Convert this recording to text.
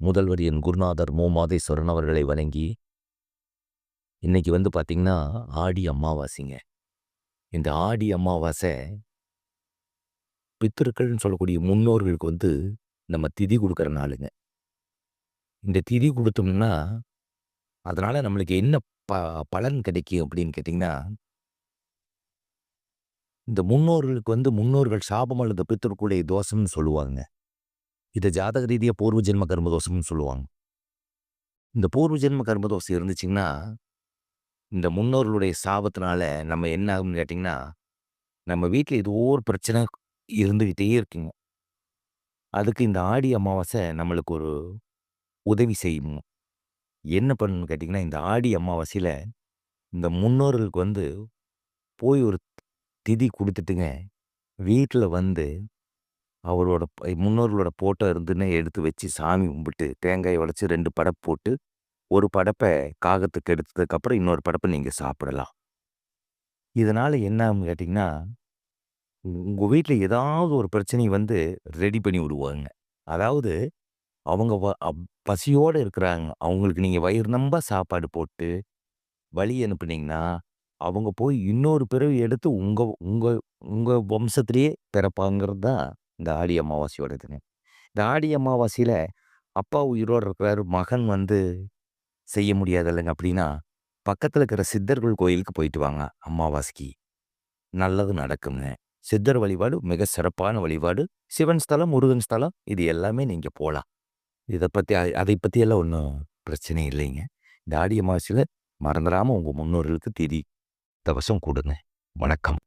முதல்வர் என் குருநாதர் மூமாதேஸ்வரன் அவர்களை வணங்கி இன்னைக்கு வந்து பார்த்தீங்கன்னா ஆடி அமாவாசைங்க. இந்த ஆடி அமாவாசை பித்திருக்கள்னு சொல்லக்கூடிய முன்னோர்களுக்கு வந்து நம்ம திதி கொடுக்குற நாளுங்க. இந்த திதி கொடுத்தோம்னா அதனால் நம்மளுக்கு என்ன ப பலன் கிடைக்கும் அப்படின்னு கேட்டிங்கன்னா இந்த முன்னோர்களுக்கு வந்து முன்னோர்கள் சாபம் அல்லது பித்தர்களுடைய தோஷம்னு சொல்லுவாங்க. இதை ஜாதக ரீதியாக பூர்வ ஜென்ம கர்மதோஷம்னு சொல்லுவாங்க. இந்த பூர்வ ஜென்ம கர்மதோஷம் இருந்துச்சுங்கன்னா இந்த முன்னோர்களுடைய சாபத்தினால நம்ம என்ன ஆகும்னு கேட்டிங்கன்னா நம்ம வீட்டில் ஏதோ ஒரு பிரச்சனை இருந்துக்கிட்டே இருக்குங்க. அதுக்கு இந்த ஆடி அமாவாசை நம்மளுக்கு ஒரு உதவி செய்யும் என்ன பண்ணணும்னு கேட்டிங்கன்னா இந்த ஆடி அமாவாசையில் இந்த முன்னோர்களுக்கு வந்து போய் ஒரு திதி கொடுத்துட்டுங்க வீட்டில் வந்து அவரோட ப- முன்னோர்களோட போட்டோ இருந்துன்னு எடுத்து வச்சு சாமி கும்பிட்டு தேங்காய் உடைச்சி ரெண்டு படப்பு போட்டு ஒரு படப்பை காகத்துக்கு எடுத்ததுக்கப்புறம் இன்னொரு படப்பை நீங்கள் சாப்பிடலாம். இதனால் என்ன ஆகும்னு கேட்டிங்கன்னா உங்கள் வீட்டில் ஏதாவது ஒரு பிரச்சனையை வந்து ரெடி பண்ணி விடுவாங்க. அதாவது அவங்க வ- அப்- பசியோடு இருக்கிறாங்க. அவங்களுக்கு நீங்கள் வயிறு நம்ப சாப்பாடு போட்டு வழி அனுப்புனீங்கன்னா அவங்க போய் இன்னொரு பிறவி எடுத்து உங்கள் உங்கள் உங்கள் வம்சத்திலேயே பிறப்பாங்கிறது தான் இந்த ஆடி அமாவாசையோட இதுங்க இந்த ஆடி அமாவாசையில் அப்பா உயிரோடு இருக்கிறாரு மகன் வந்து செய்ய முடியாது இல்லைங்க அப்படின்னா பக்கத்தில் இருக்கிற சித்தர்கள் கோயிலுக்கு போயிட்டு வாங்க அமாவாசைக்கு. நல்லது நடக்குங்க சித்தர் வழிபாடு மிக சிறப்பான வழிபாடு. சிவன் ஸ்தலம் முருகன் ஸ்தலம் இது எல்லாமே நீங்கள் போகலாம் இதை பற்றி அதை பற்றியெல்லாம் ஒன்றும் பிரச்சனை இல்லைங்க. இந்த ஆடி அமாவாசையில் மறந்துடாமல் உங்கள் முன்னோர்களுக்கு திதி தவசம் கொடுங்க. வணக்கம்.